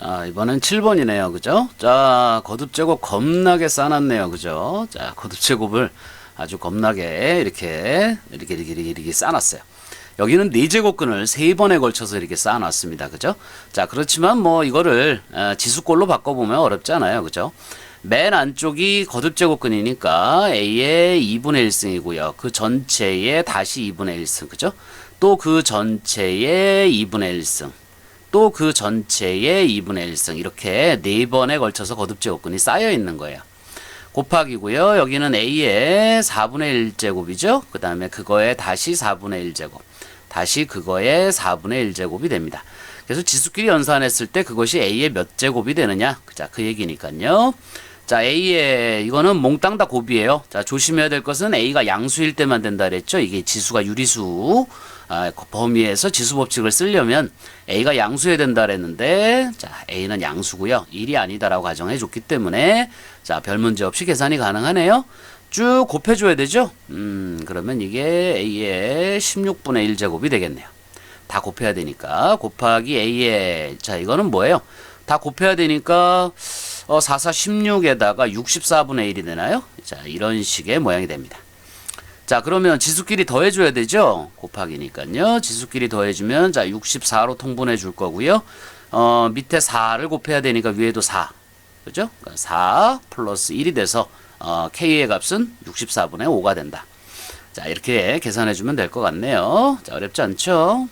아, 이번엔 7번이네요. 그죠? 자, 거듭 제곱 겁나게 싸놨네요. 그죠? 자, 거듭 제곱을 아주 겁나게 이렇게, 이렇게, 이렇게, 이렇게, 이렇게 싸놨어요. 여기는 네 제곱근을 세 번에 걸쳐서 이렇게 쌓아놨습니다. 그죠? 자, 그렇지만 뭐 이거를 어, 지수꼴로 바꿔보면 어렵지 않아요. 그죠? 맨 안쪽이 거듭 제곱근이니까 A의 2분의 1승이고요. 그 전체에 다시 2분의 1승. 그죠? 또 그 전체에 2분의 1승. 또 그 전체에 2분의 1승. 이렇게 네 번에 걸쳐서 거듭 제곱근이 쌓여 있는 거예요. 곱하기고요. 여기는 A의 4분의 1제곱이죠. 그 다음에 그거에 다시 4분의 1제곱. 다시 그거에 4분의 1제곱이 됩니다. 그래서 지수끼리 연산했을 때 그것이 A의 몇 제곱이 되느냐. 자, 그 얘기니까요. 자, A의 이거는 몽땅 다 곱이에요. 자, 조심해야 될 것은 A가 양수일 때만 된다 그랬죠. 이게 지수가 유리수 아, 그 범위에서 지수 법칙을 쓰려면 A가 양수해야 된다 그랬는데 자, A는 양수고요. 1이 아니다라고 가정해 줬기 때문에 자, 별 문제 없이 계산이 가능하네요. 쭉 곱해 줘야 되죠? 음, 그러면 이게 A의 16분의 1 제곱이 되겠네요. 다 곱해야 되니까. 곱하기 A의, 자, 이거는 뭐예요? 다 곱해야 되니까, 어, 4, 4, 16에다가 64분의 1이 되나요? 자, 이런 식의 모양이 됩니다. 자, 그러면 지수끼리 더해줘야 되죠? 곱하기니까요. 지수끼리 더해주면, 자, 64로 통분해 줄 거고요. 어, 밑에 4를 곱해야 되니까 위에도 4. 그죠? 그러니까 4 플러스 1이 돼서, 어, K의 값은 64분의 5가 된다. 자, 이렇게 계산해 주면 될 것 같네요. 자, 어렵지 않죠?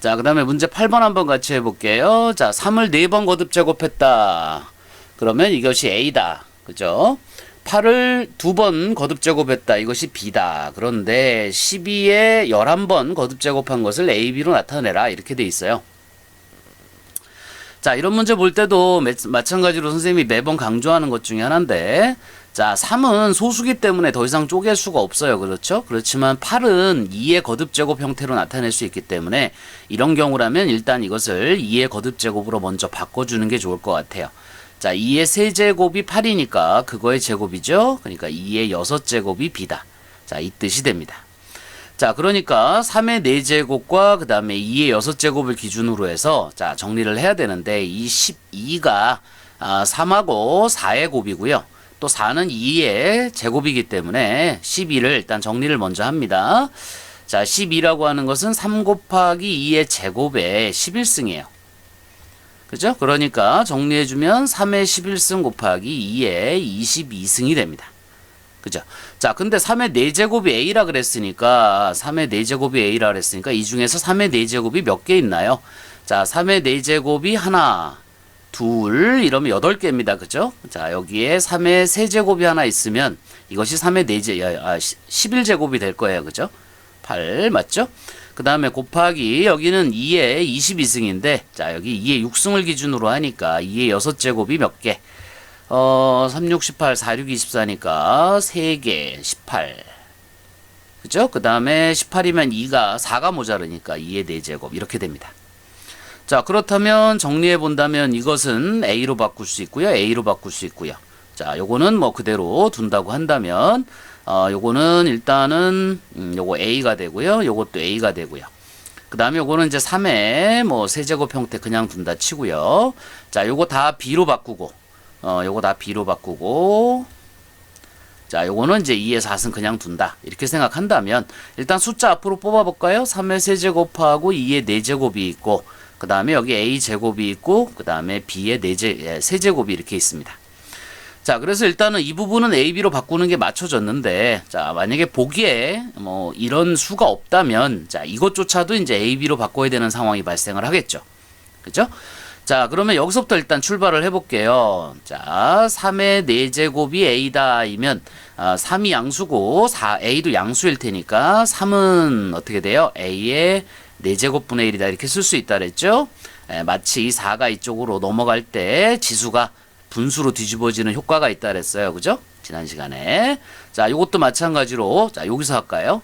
자, 그 다음에 문제 8번 한번 같이 해볼게요. 자, 3을 4번 거듭 제곱했다. 그러면 이것이 A다. 그죠? 8을 두번 거듭 제곱했다. 이것이 B다. 그런데 12에 11번 거듭 제곱한 것을 A, B로 나타내라. 이렇게 돼 있어요. 자, 이런 문제 볼 때도 매, 마찬가지로 선생님이 매번 강조하는 것 중에 하나인데, 자, 3은 소수기 때문에 더 이상 쪼갤 수가 없어요. 그렇죠? 그렇지만 8은 2의 거듭 제곱 형태로 나타낼 수 있기 때문에 이런 경우라면 일단 이것을 2의 거듭 제곱으로 먼저 바꿔주는 게 좋을 것 같아요. 자, 2의 세제곱이 8이니까 그거의 제곱이죠? 그러니까 2의 6제곱이 B다. 자, 이 뜻이 됩니다. 자, 그러니까 3의 4제곱과 그 다음에 2의 6제곱을 기준으로 해서 자, 정리를 해야 되는데 이 12가 아, 3하고 4의 곱이고요. 또 4는 2의 제곱이기 때문에 12를 일단 정리를 먼저 합니다. 자, 12라고 하는 것은 3 곱하기 2의 제곱의 11승이에요. 그죠? 그러니까 정리해주면 3의 11승 곱하기 2의 22승이 됩니다. 그죠? 자, 근데 3의 4제곱이 A라 그랬으니까, 3의 4제곱이 A라 그랬으니까, 이 중에서 3의 4제곱이 몇 개 있나요? 자, 3의 4제곱이 하나, 둘, 이러면 8개입니다. 그죠? 자, 여기에 3의 세제곱이 하나 있으면, 이것이 3의 4제, 아, 11제곱이 될 거예요. 그죠? 8, 맞죠? 그 다음에 곱하기, 여기는 2의 22승인데, 자, 여기 2의 6승을 기준으로 하니까, 2의 6제곱이 몇 개? 어, 3, 6, 18, 4, 6, 24니까 3개, 18. 그죠? 그 다음에 18이면 2가, 4가 모자르니까 2의 4제곱. 이렇게 됩니다. 자, 그렇다면 정리해 본다면 이것은 A로 바꿀 수 있고요. A로 바꿀 수 있고요. 자, 요거는 뭐 그대로 둔다고 한다면, 어, 요거는 일단은, 음, 요거 A가 되고요. 요것도 A가 되고요. 그 다음에 요거는 이제 3의 뭐 세제곱 형태 그냥 둔다 치고요. 자, 요거 다 B로 바꾸고, 어, 요거 다 B로 바꾸고, 자, 요거는 이제 2의 4승 그냥 둔다. 이렇게 생각한다면, 일단 숫자 앞으로 뽑아 볼까요? 3의 세제곱하고 2의 4제곱이 있고, 그 다음에 여기 A 제곱이 있고, 그 다음에 B의 4제, 세제곱이 이렇게 있습니다. 자, 그래서 일단은 이 부분은 A, B로 바꾸는 게 맞춰졌는데, 자, 만약에 보기에 뭐 이런 수가 없다면, 자, 이것조차도 이제 A, B로 바꿔야 되는 상황이 발생을 하겠죠. 그죠? 자, 그러면 여기서부터 일단 출발을 해볼게요. 자, 3의 4제곱이 A다이면, 아, 3이 양수고, 4, A도 양수일 테니까, 3은 어떻게 돼요? A의 4제곱분의 1이다. 이렇게 쓸 수 있다 그랬죠? 에, 마치 4가 이쪽으로 넘어갈 때 지수가 분수로 뒤집어지는 효과가 있다 그랬어요. 그죠? 지난 시간에. 자, 이것도 마찬가지로, 자, 여기서 할까요?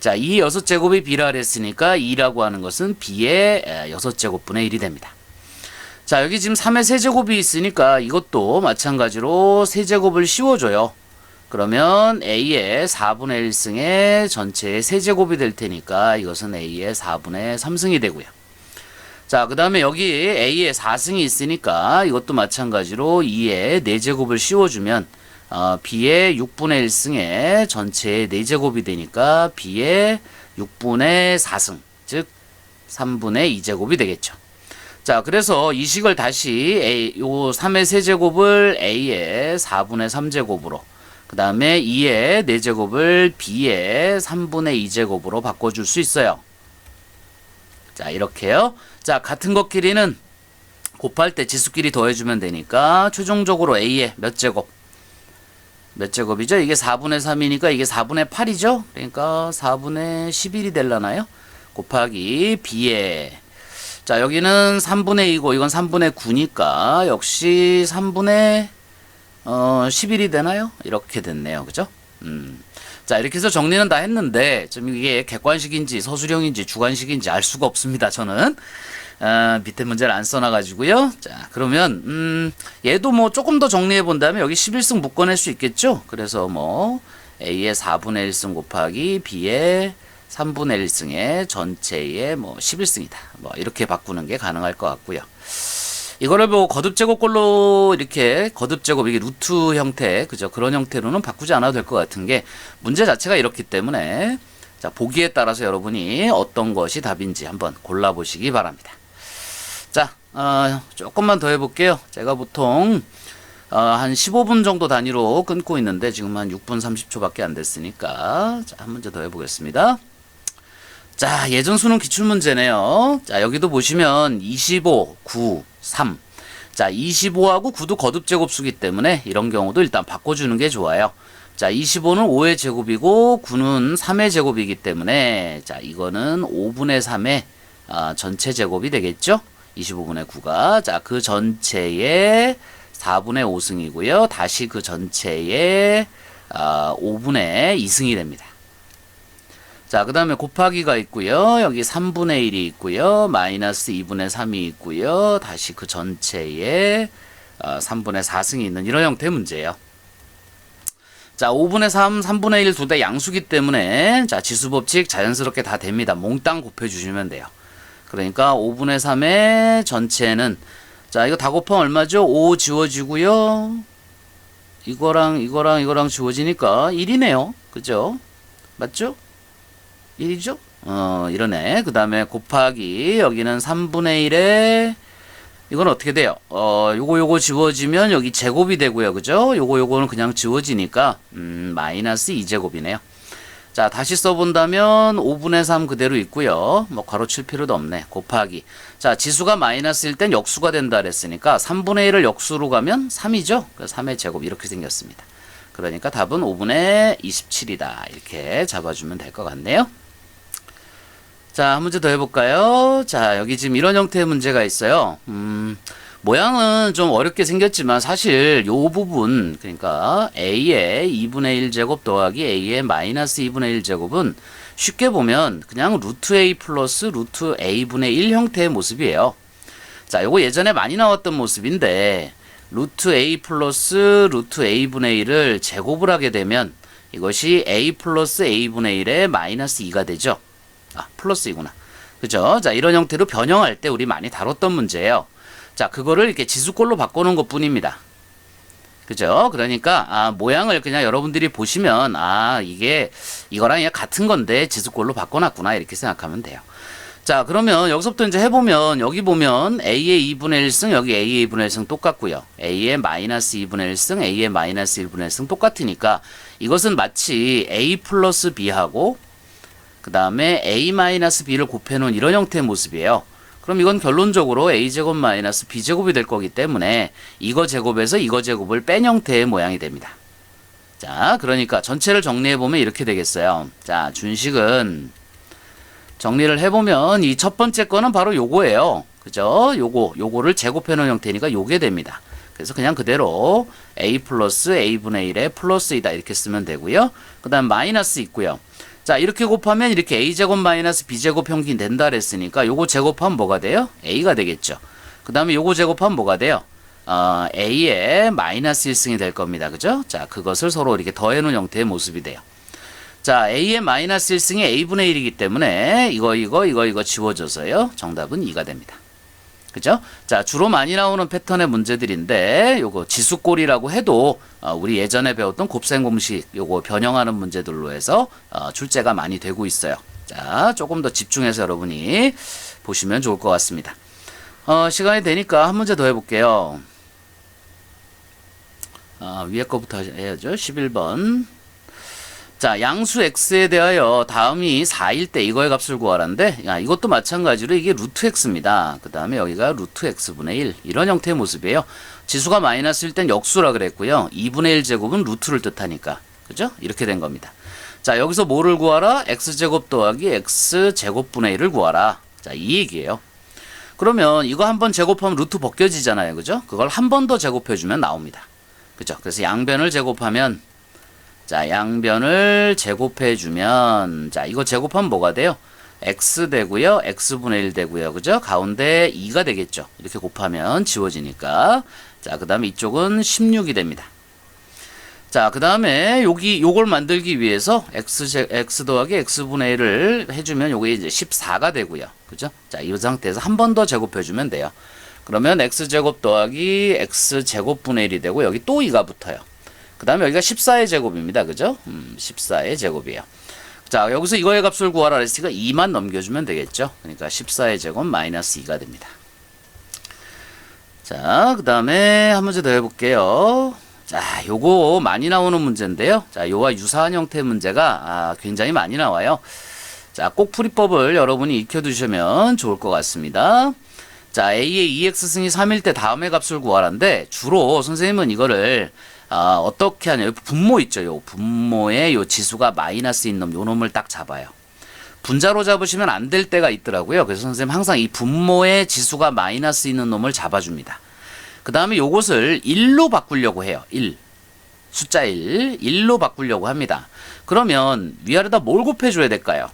자, 이 6제곱이 B라 그랬으니까 2라고 하는 것은 B의 6제곱분의 1이 됩니다. 자, 여기 지금 3의 세제곱이 있으니까 이것도 마찬가지로 세제곱을 씌워줘요. 그러면 A의 4분의 1승의 전체의 세제곱이 될 테니까 이것은 A의 4분의 3승이 되고요. 자, 그 다음에 여기 A에 4승이 있으니까 이것도 마찬가지로 2에 4제곱을 씌워주면 어, B의 6분의 1승에 전체의 4제곱이 되니까 B의 6분의 4승, 즉 3분의 2제곱이 되겠죠. 자, 그래서 이 식을 다시 A, 요 3의 세제곱을 A의 4분의 3제곱으로, 그 다음에 2의 4제곱을 B의 3분의 2제곱으로 바꿔줄 수 있어요. 자, 이렇게요. 자, 같은 것끼리는 곱할 때 지수끼리 더해주면 되니까 최종적으로 A의 몇 제곱? 몇 제곱이죠? 이게 4분의 3이니까 이게 4분의 8이죠? 그러니까 4분의 11이 될라나요? 곱하기 B의 자, 여기는 3분의 2고 이건 3분의 9니까 역시 3분의 어, 11이 되나요? 이렇게 됐네요. 그죠? 음. 자, 이렇게 해서 정리는 다 했는데, 좀 이게 객관식인지 서술형인지 주관식인지 알 수가 없습니다. 저는. 아, 밑에 문제를 안 써놔가지고요. 자, 그러면, 음, 얘도 뭐 조금 더 정리해 본다면 여기 11승 묶어낼 수 있겠죠? 그래서 뭐, A의 4분의 1승 곱하기 B의 3분의 1승의 전체의 뭐 11승이다. 뭐 이렇게 바꾸는 게 가능할 것 같고요. 이거를 뭐 거듭 제곱꼴로 이렇게 거듭 제곱 이게 루트 형태 그죠 그런 형태로는 바꾸지 않아도 될 것 같은 게 문제 자체가 이렇기 때문에 자 보기에 따라서 여러분이 어떤 것이 답인지 한번 골라 보시기 바랍니다. 자 어, 조금만 더 해볼게요. 제가 보통 어, 한 15분 정도 단위로 끊고 있는데 지금 한 6분 30초밖에 안 됐으니까 자, 한 문제 더 해보겠습니다. 자, 예전 수능 기출문제네요. 자, 여기도 보시면 25, 9, 3. 자, 25하고 9도 거듭제곱수기 때문에 이런 경우도 일단 바꿔주는 게 좋아요. 자, 25는 5의 제곱이고 9는 3의 제곱이기 때문에 자, 이거는 5분의 3의 아, 전체 제곱이 되겠죠? 25분의 9가. 자, 그 전체의 4분의 5승이고요. 다시 그 전체의 아, 5분의 2승이 됩니다. 자, 그 다음에 곱하기가 있고요. 여기 3분의 1이 있고요. 마이너스 2분의 3이 있고요. 다시 그 전체에 어, 3분의 4승이 있는 이런 형태의 문제예요. 자, 5분의 3, 3분의 1 두 대 양수기 때문에 자, 지수 법칙 자연스럽게 다 됩니다. 몽땅 곱해 주시면 돼요. 그러니까 5분의 3의 전체는 자, 이거 다 곱하면 얼마죠? 5 지워지고요. 이거랑 이거랑 이거랑 지워지니까 1이네요. 그죠? 맞죠? 1이죠? 어, 이러네. 그 다음에 곱하기, 여기는 3분의 1에, 이건 어떻게 돼요? 어, 요거 요거 지워지면 여기 제곱이 되고요. 그죠? 요거 요거는 그냥 지워지니까, 음, 마이너스 2제곱이네요. 자, 다시 써본다면 5분의 3 그대로 있고요. 뭐 괄호 칠 필요도 없네. 곱하기. 자, 지수가 마이너스일 땐 역수가 된다 그랬으니까 3분의 1을 역수로 가면 3이죠. 그래서 3의 제곱 이렇게 생겼습니다. 그러니까 답은 5분의 27이다. 이렇게 잡아주면 될 것 같네요. 자, 한 문제 더 해볼까요? 자, 여기 지금 이런 형태의 문제가 있어요. 음, 모양은 좀 어렵게 생겼지만 사실 요 부분, 그러니까 a의 2분의 1 제곱 더하기 a의 마이너스 2분의 1 제곱은 쉽게 보면 그냥 루트 a 플러스 루트 a분의 1 형태의 모습이에요. 자, 요거 예전에 많이 나왔던 모습인데, 루트 a 플러스 루트 a분의 1을 제곱을 하게 되면 이것이 a 플러스 a분의 1의 마이너스 2가 되죠. 아, 플러스이구나. 그죠? 자, 이런 형태로 변형할 때 우리 많이 다뤘던 문제예요. 자, 그거를 이렇게 지수꼴로 바꾸는 것 뿐입니다. 그죠? 그러니까, 아, 모양을 그냥 여러분들이 보시면, 아, 이게, 이거랑 같은 건데 지수꼴로 바꿔놨구나. 이렇게 생각하면 돼요. 자, 그러면 여기서부터 이제 해보면, 여기 보면 A의 2분의 1승, 여기 A의 2분의 1승 똑같고요. A의 마이너스 2분의 1승, A의 마이너스 1분의 1승 똑같으니까 이것은 마치 A 플러스 B하고 그 다음에 a-b를 곱해놓은 이런 형태의 모습이에요. 그럼 이건 결론적으로 a제곱 마이너스 b제곱이 될 거기 때문에 이거 제곱에서 이거 제곱을 뺀 형태의 모양이 됩니다. 자, 그러니까 전체를 정리해보면 이렇게 되겠어요. 자, 준식은 정리를 해보면 이 첫 번째 거는 바로 요거예요. 그죠? 요거, 요거를 제곱해놓은 형태니까 요게 됩니다. 그래서 그냥 그대로 a 플러스 a분의 1에 플러스 이다 이렇게 쓰면 되고요. 그 다음 마이너스 있고요. 자 이렇게 곱하면 이렇게 a제곱 마이너스 b제곱 평균 된다 그랬으니까 요거 제곱하면 뭐가 돼요? a가 되겠죠. 그 다음에 요거 제곱하면 뭐가 돼요? 어, a의 마이너스 1승이 될 겁니다. 그죠? 자 그것을 서로 이렇게 더해놓은 형태의 모습이 돼요. 자 a의 마이너스 1승이 a분의 1이기 때문에 이거 이거 이거 이거 지워져서요. 정답은 2가 됩니다. 그죠? 자, 주로 많이 나오는 패턴의 문제들인데 요거 지수꼴이라고 해도 어, 우리 예전에 배웠던 곱셈 공식 요거 변형하는 문제들로 해서 어, 출제가 많이 되고 있어요. 자, 조금 더 집중해서 여러분이 보시면 좋을 것 같습니다. 어, 시간이 되니까 한 문제 더 해볼게요. 아, 위에 거부터 해야죠. 11번. 자, 양수 x에 대하여 다음이 4일 때 이거의 값을 구하라는데, 야, 이것도 마찬가지로 이게 루트 x입니다. 그 다음에 여기가 루트 x분의 1. 이런 형태의 모습이에요. 지수가 마이너스일 땐 역수라 그랬고요. 2분의 1 제곱은 루트를 뜻하니까. 그죠? 이렇게 된 겁니다. 자, 여기서 뭐를 구하라? x제곱 더하기 x제곱분의 1을 구하라. 자, 이 얘기예요. 그러면 이거 한번 제곱하면 루트 벗겨지잖아요. 그죠? 그걸 한 번 더 제곱해주면 나옵니다. 그죠? 그래서 양변을 제곱하면 자, 양변을 제곱해 주면 자, 이거 제곱하면 뭐가 돼요? x 되고요. x분의 1 되고요. 그죠? 가운데 2가 되겠죠. 이렇게 곱하면 지워지니까. 자, 그다음에 이쪽은 16이 됩니다. 자, 그다음에 여기 요걸 만들기 위해서 x 제, x 더하기 x분의 1을 해 주면 요게 이제 14가 되고요. 그죠? 자, 이 상태에서 한 번 더 제곱해 주면 돼요. 그러면 x제곱 더하기 x제곱분의 1이 되고 여기 또 2가 붙어요. 그 다음에 여기가 14의 제곱입니다. 그죠? 음, 14의 제곱이에요. 자, 여기서 이거의 값을 구하라 그랬으니까 2만 넘겨주면 되겠죠. 그러니까 14의 제곱 마이너스 2가 됩니다. 자, 그 다음에 한 문제 더 해볼게요. 자, 요거 많이 나오는 문제인데요. 자, 요와 유사한 형태의 문제가 아, 굉장히 많이 나와요. 자, 꼭 풀이법을 여러분이 익혀두시면 좋을 것 같습니다. 자, A의 2x승이 3일 때 다음의 값을 구하라는데 주로 선생님은 이거를 아, 어떻게 하냐. 분모 있죠. 요 분모에 요 지수가 마이너스인 놈, 요 놈을 딱 잡아요. 분자로 잡으시면 안 될 때가 있더라고요. 그래서 선생님 항상 이 분모에 지수가 마이너스 있는 놈을 잡아줍니다. 그 다음에 요것을 1로 바꾸려고 해요. 1. 숫자 1. 1로 바꾸려고 합니다. 그러면 위아래다 뭘 곱해줘야 될까요?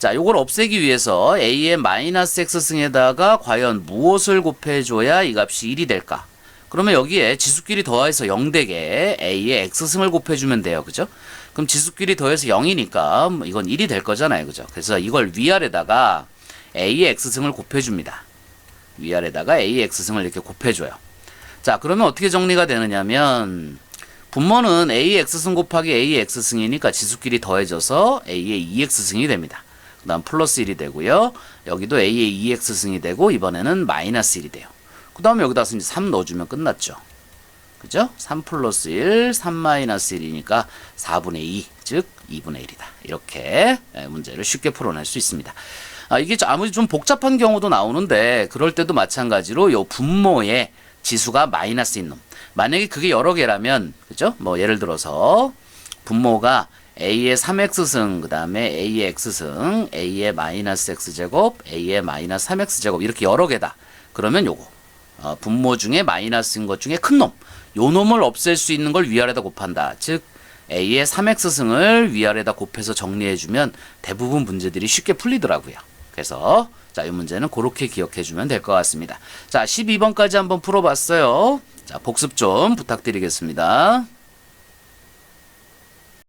자, 요걸 없애기 위해서 a의 마이너스 x승에다가 과연 무엇을 곱해줘야 이 값이 1이 될까? 그러면 여기에 지수끼리 더해서 0 되게 a의 x승을 곱해주면 돼요. 그죠? 그럼 지수끼리 더해서 0이니까 뭐 이건 1이 될 거잖아요. 그죠? 그래서 이걸 위아래다가 a의 x승을 곱해줍니다. 위아래다가 a의 x승을 이렇게 곱해줘요. 자, 그러면 어떻게 정리가 되느냐면 분모는 a의 x승 곱하기 a의 x승이니까 지수끼리 더해져서 a의 2x승이 됩니다. 그 다음 플러스 1이 되고요. 여기도 a의 2x승이 되고 이번에는 마이너스 1이 돼요. 그 다음에 여기다 3 넣어주면 끝났죠. 그죠? 3 플러스 1, 3 마이너스 1이니까 4분의 2, 즉 2분의 1이다. 이렇게 예, 문제를 쉽게 풀어낼 수 있습니다. 아, 이게 아무리 좀 복잡한 경우도 나오는데 그럴 때도 마찬가지로 요 분모에 지수가 마이너스인 놈. 만약에 그게 여러 개라면 그죠? 뭐 예를 들어서 분모가 a의 3x승, 그 다음에 a의 x승, a의 마이너스 x제곱, a의 마이너스 3x제곱 이렇게 여러 개다. 그러면 요거 어, 분모 중에 마이너스인 것 중에 큰 놈, 요 놈을 없앨 수 있는 걸 위아래다 곱한다. 즉 a의 3x승을 위아래다 곱해서 정리해주면 대부분 문제들이 쉽게 풀리더라고요. 그래서 자, 이 문제는 그렇게 기억해 주면 될 것 같습니다. 자, 12번까지 한번 풀어봤어요. 자, 복습 좀 부탁드리겠습니다.